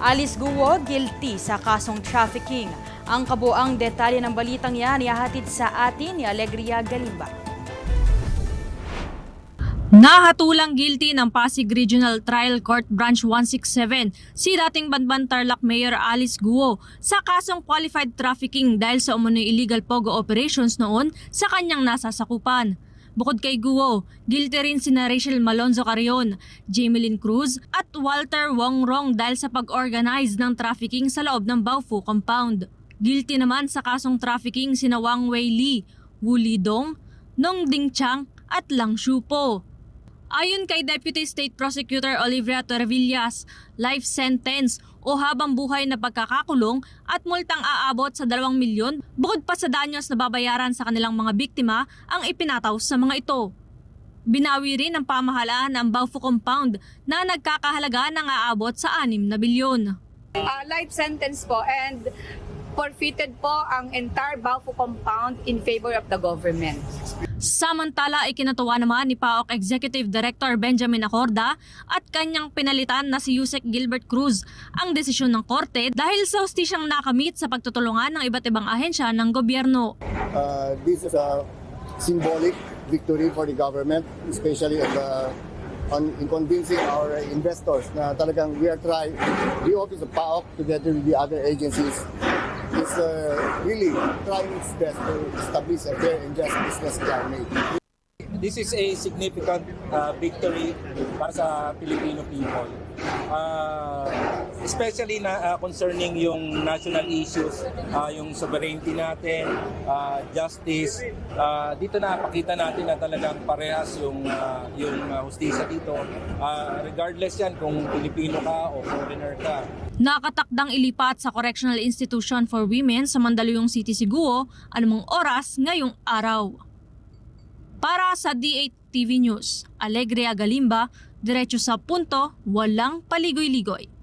Alice Guo guilty sa kasong trafficking. Ang kabuang detalye ng balitang yan ihahatid sa atin ni Alegria Galimba. Nahatulang guilty ng Pasig Regional Trial Court Branch 167 si dating Banban Tarlac Mayor Alice Guo sa kasong qualified trafficking dahil sa umunoy illegal pogo operations noon sa kanyang nasasakupan. Bukod kay Guo, guilty rin sina Rachel Malonzo Carrion, Jameline Cruz at Walter Wongrong dahil sa pag-organize ng trafficking sa loob ng Baofu compound. Guilty naman sa kasong trafficking sina Wang Wei Li, Wu Lidong, Nong Ding Chang at Lang Shupo. Ayon kay Deputy State Prosecutor Olivia Torvillas, life sentence o habang buhay na pagkakakulong at multang aabot sa 2 milyon bukod pa sa danyos na babayaran sa kanilang mga biktima ang ipinataw sa mga ito. Binawi rin ng pamahalaan ang Baofu Compound na nagkakahalaga ng aabot sa 6 na bilyon. uh, life sentence po and forfeited po ang entire Baofu compound in favor of the government. Samantala, ikinatuwa naman ni PAOK Executive Director Benjamin Acorda at kanyang pinalitan na si Yusek Gilbert Cruz ang desisyon ng korte dahil sa hustisyang nakamit sa pagtutulungan ng iba't ibang ahensya ng gobyerno. uh, this is a symbolic victory for the government, especially on the on in convincing our investors na talagang we are trying, the office of PAOK together with the other agencies is uh, really trying its best to establish a fair and just business climate. This is a significant uh, victory para sa Filipino people. Uh, especially na uh, concerning yung national issues, uh, yung sovereignty natin, uh, justice. Uh, dito na pakita natin na talagang parehas yung uh, yung uh, hustisya dito. Uh, regardless yan kung Pilipino ka o foreigner ka. Nakatakdang ilipat sa Correctional Institution for Women sa Mandaluyong City, Siguo anumang oras ngayong araw. Para sa D8 TV News, Alegria Galimba, diretso sa punto, walang paligoy-ligoy.